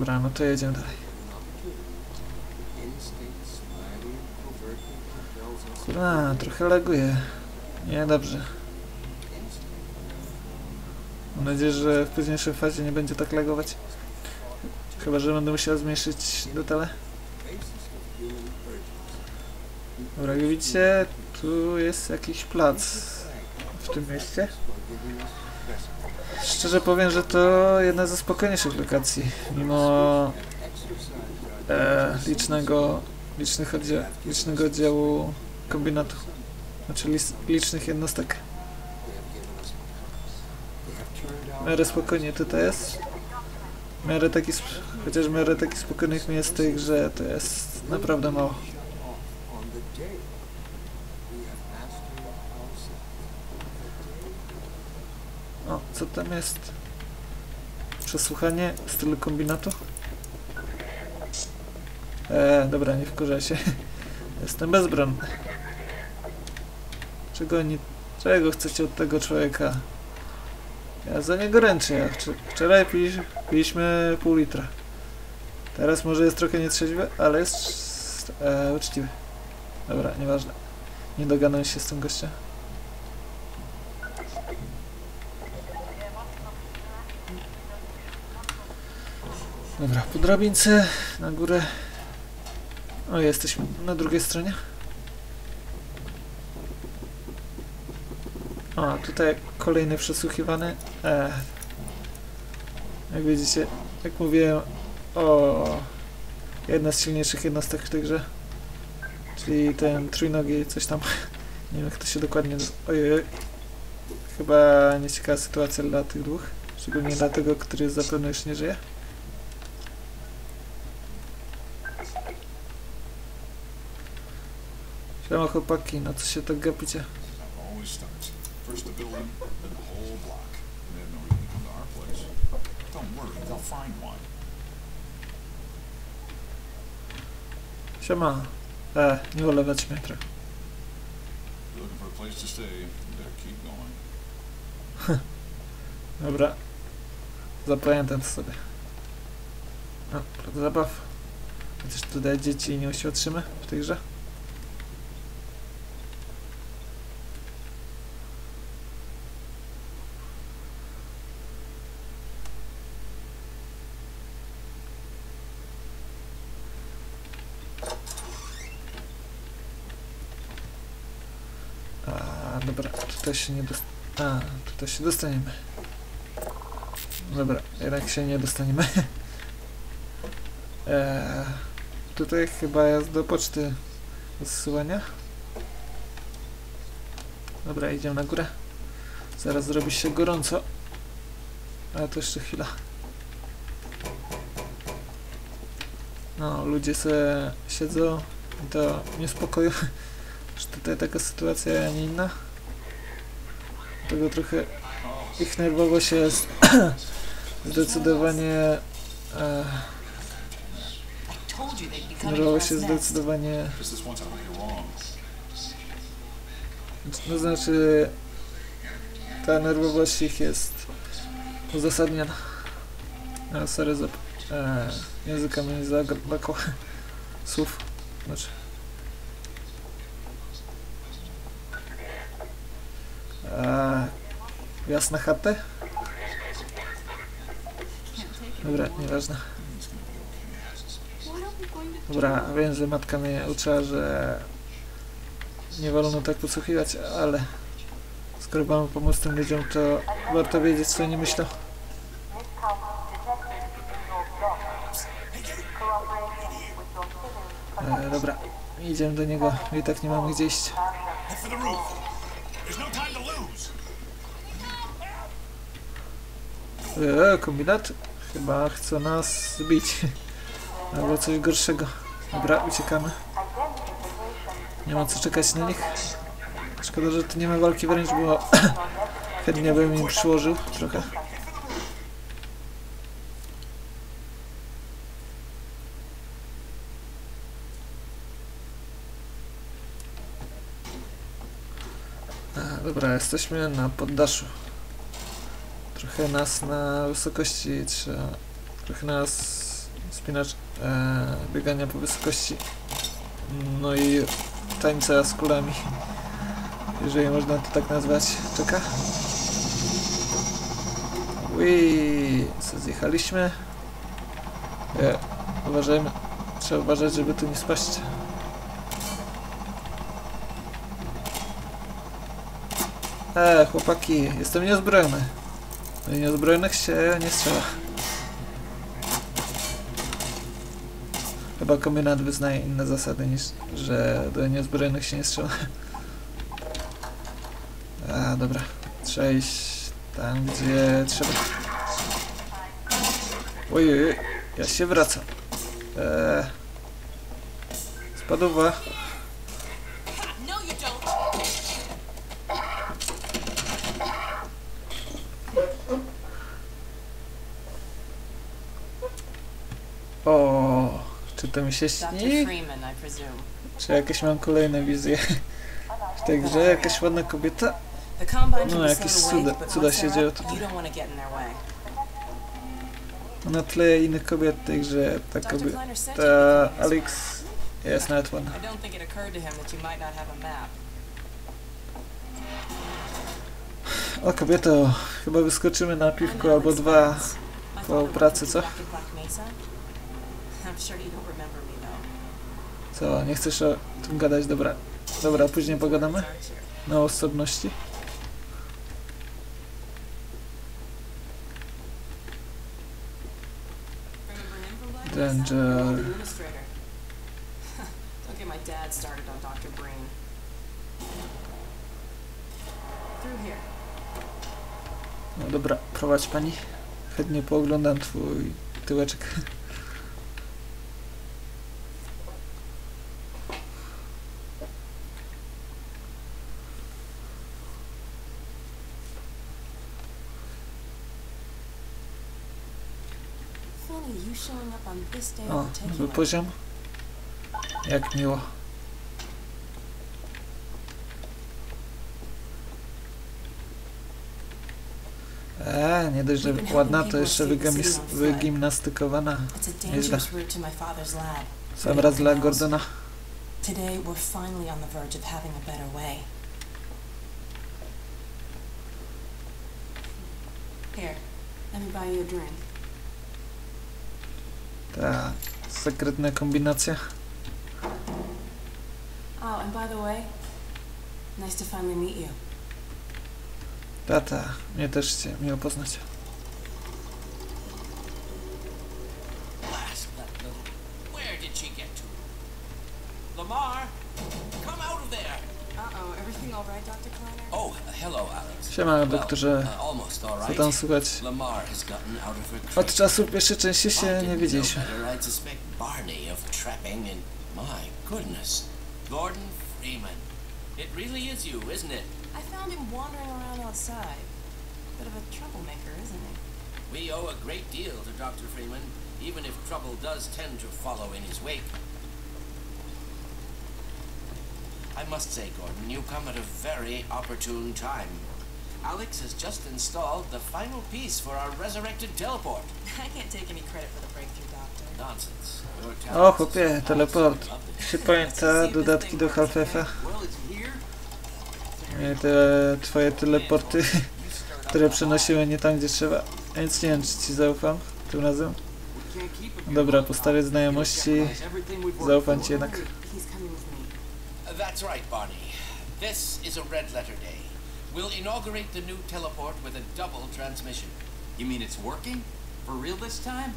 Dobra, no to jedziemy dalej. Kurwa, trochę laguje. Nie, dobrze. Mam nadzieję, że w późniejszej fazie nie będzie tak lagować. Chyba, że będę musiał zmniejszyć detale. Dobra, jak widzicie, tu jest jakiś plac w tym mieście. Szczerze powiem, że to jedna ze spokojniejszych lokacji, mimo e, licznego, licznych oddział, licznego oddziału kombinatu. Znaczy licznych jednostek. W miarę spokojnie tutaj jest. Miarę taki, chociaż w miarę takich spokojnych miejsc w tej grze to jest naprawdę mało. O, co tam jest? Przesłuchanie stylu kombinatu? Eee, dobra, nie wkurzaj się. Jestem bezbronny. Czego oni... Czego chcecie od tego człowieka? Ja za niego ręczę. Ja wczoraj pili, piliśmy pół litra. Teraz może jest trochę nietrzeźwy, ale jest e, uczciwy. Dobra, nieważne. Nie dogadam się z tym gościem. Dobra, po drabince na górę. O, jesteśmy na drugiej stronie. O, tutaj kolejny przesłuchiwany. E, jak widzicie, jak mówiłem, o jedna z silniejszych jednostek w tej grze. Czyli ten trójnogi, coś tam. Nie wiem, jak to się dokładnie. Ojej, oj. chyba nieciekawa sytuacja dla tych dwóch. Szczególnie dla tego, który zapewne już nie żyje. Siema chłopaki, na co się tak gapicie? Always starts. First the building, then the whole block. They have no reason to come to our place. Don't worry, they'll find one. Siema. E, nie ulewać mnie trochę. Dobra. Zapamiętam to sobie. No, zabaw. Chociaż tutaj dzieci nie oświadczymy w tej grze. A, dobra, tutaj się nie dost... A, tutaj się dostaniemy. Dobra, jednak się nie dostaniemy. eee, tutaj chyba jest do poczty do zsyłania. Dobra, idziemy na górę. Zaraz zrobi się gorąco. Ale to jeszcze chwila. No, ludzie se siedzą to niespokoju. Że tutaj taka sytuacja, a nie inna. Tego trochę ich nerwowość jest zdecydowanie e, nerwowość jest zdecydowanie wrong. no znaczy ta nerwowość ich jest uzasadniona. A, sorry za e, języka mi zabrakło słów. Znaczy. E, jasna chatę? Dobra, nieważne. Dobra, wiem, że matka mnie uczyła, że nie wolno tak podsłuchiwać, ale skoro mamy pomóc tym ludziom, to warto wiedzieć, co oni myślą. E, dobra, idziemy do niego, i tak nie mamy gdzie iść. E, kombinat? Chyba chce nas zbić. Albo coś gorszego. Dobra, uciekamy. Nie ma co czekać na nich. Szkoda, że tu nie ma walki wręcz, bo chętnie bym im przyłożył trochę. A, dobra, jesteśmy na poddaszu. Trochę nas na wysokości trzeba... Trochę nas spinacz, e, biegania po wysokości, no i tańca z kulami, jeżeli można to tak nazwać. Czeka? Ui, co zjechaliśmy. E, uważajmy, trzeba uważać, żeby tu nie spaść. E, chłopaki, jestem niezbrojny. Do niezbrojnych się nie strzela. Chyba kombinat wyznaje inne zasady niż, że do niezbrojnych się nie strzela. A, dobra. Trzeba iść tam, gdzie trzeba. Oj, oj, oj. ja się wracam. Eee. Spadowa. No, you don't. O, czy to mi się śni? Czy jakieś mam kolejne wizje? W tej grze jakaś ładna kobieta? No, jakieś cuda- cuda się dzieją tutaj. Na tle innych kobiet w tej grze ta kobieta... Ta Alex jest nawet ładna. O kobieto, chyba wyskoczymy na piwko albo dwa. Po pracy, co? Co, nie chcesz o tym gadać? Dobra. Dobra, później pogadamy. Na osobności. Danger. No dobra, prowadź pani. Chętnie pooglądam twój tyłeczek. Funny, you showing up on this day O, nowy poziom. Jak miło. Eee, nie dość, że ładna, to jeszcze wygimnastykowana. Lab. Sam raz dla Gordona. Today, we're finally on the verge of having a better way. Here, let me buy you a drink. Ta sekretna kombinacja. Oh, and by the way, nice to finally meet you. Tata, mnie też cię miło poznać. Oh, hello, Alex. Siema, Well, doktorze. Almost all Co right. tam słychać? Lamar has gotten out of her Od czasu pierwszej części I się nie widzieliśmy. know better. I'd suspect Barney of trapping and my goodness, Gordon Freeman. It really is you, isn't it? I found him wandering around outside. Bit of a troublemaker, isn't he? We owe a great deal to Dr. Freeman, even if trouble does tend to follow in his wake. I must say, Gordon, you come at a very opportune time. Alex has just installed the final piece for our resurrected teleport. I can't take any credit for the breakthrough, Doctor. Nonsense. O, chłopie, teleport. Się pamięta dodatki do Half-Life'a? Well, it's here. Nie, Te twoje teleporty, które przenosiły nie tam, gdzie trzeba. Więc nie wiem, czy ci zaufam tym razem. Dobra, postawię znajomości. Zaufam ci jednak. That's right, Barney. This is a red letter day. We'll inaugurate the new teleport with a double transmission. You mean it's working? For real this time?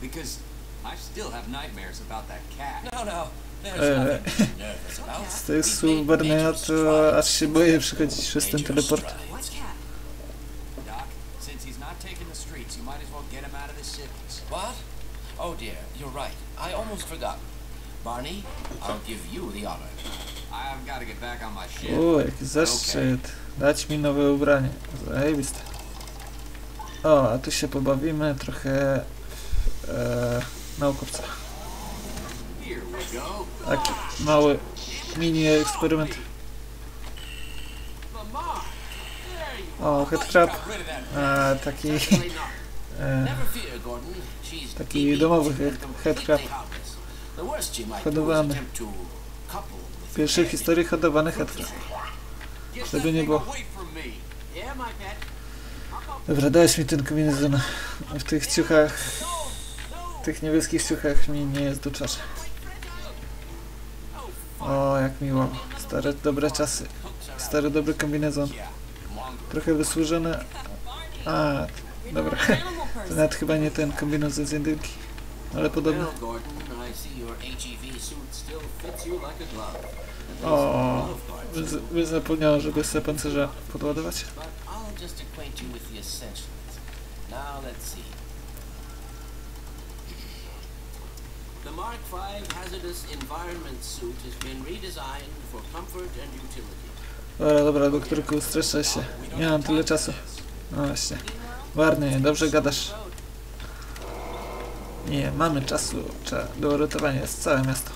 Because I still have nightmares about that cat. No, no. There's Uh, nothing to be nervous about. Z tych We've słów made Barneya to aż się boję przychodzić przez ten teleport. strides. What cat? Doc, since he's not taking the streets, you might as well get him out of the cities. What? Oh dear, you're right. I almost forgot. Barney, I'll give you the honor. Uuu, jaki zaszczyt. Dać mi nowe ubranie. Zajebiste. O, a tu się pobawimy trochę e, naukowca. Taki mały mini eksperyment. O, headcrab. A, taki. E, Taki domowy headcrab. Hodowany. Your historii hodowany. Get Żeby nie było. Dobra, dałeś mi ten kombinezon. W tych ciuchach, w tych niebieskich ciuchach mi nie jest do czasu. O, jak miło. Stare, dobre czasy. Stary, dobry kombinezon. Trochę wysłużony. A, dobra. To nawet chyba nie ten kombinezon z jedynki. Ale podobny. O, by zapomniałem, żeby sobie pancerza podładować. Now let's see. The Mark V hazardous environment suit has been redesigned for comfort and utility. Dobra, dobra, doktorku, streszę się. Nie mam tyle czasu. No właśnie. Warny, dobrze gadasz. Nie, mamy czasu. Trzeba do uratowania jest całe miasto.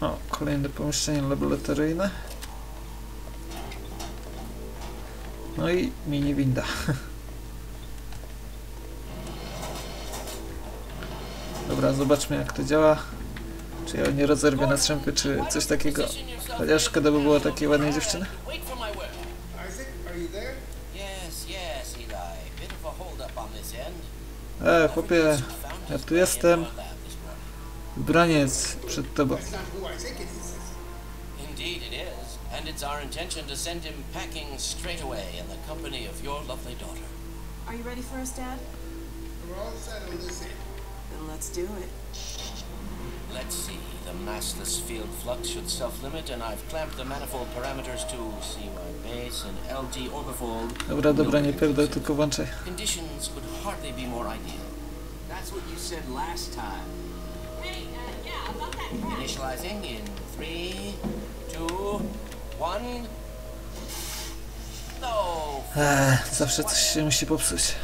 O, kolejne pomieszczenie laboratoryjne. No i mini winda. Dobra, zobaczmy jak to działa. Czy ja nie rozerwę na strzępy, czy coś takiego. Chociaż szkoda by było takiej ładnej dziewczyny. E, chłopie, ja tu jestem. Braniec przed tobą. That's not who I think it is. Indeed it is, and it's our intention to send him packing straight away in the company of your lovely daughter. Are you ready for us, Dad? We're all set on this end. Then let's do it. Let's see, the massless field flux should self-limit, and I've clamped the manifold parameters to CY base and LT orbifold. Dobra, dobra, nie pierdol, tylko włączaj. Conditions could hardly be more ideal. That's what you said last time. Initializing in three, two, one. No. Zawsze coś się musi popsuć.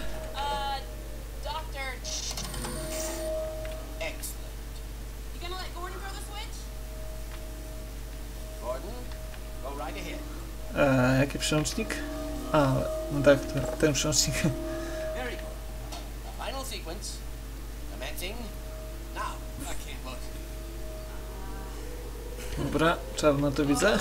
Eee, jaki przełącznik? A, no tak, ten przełącznik. Dobra, czarno to widzę.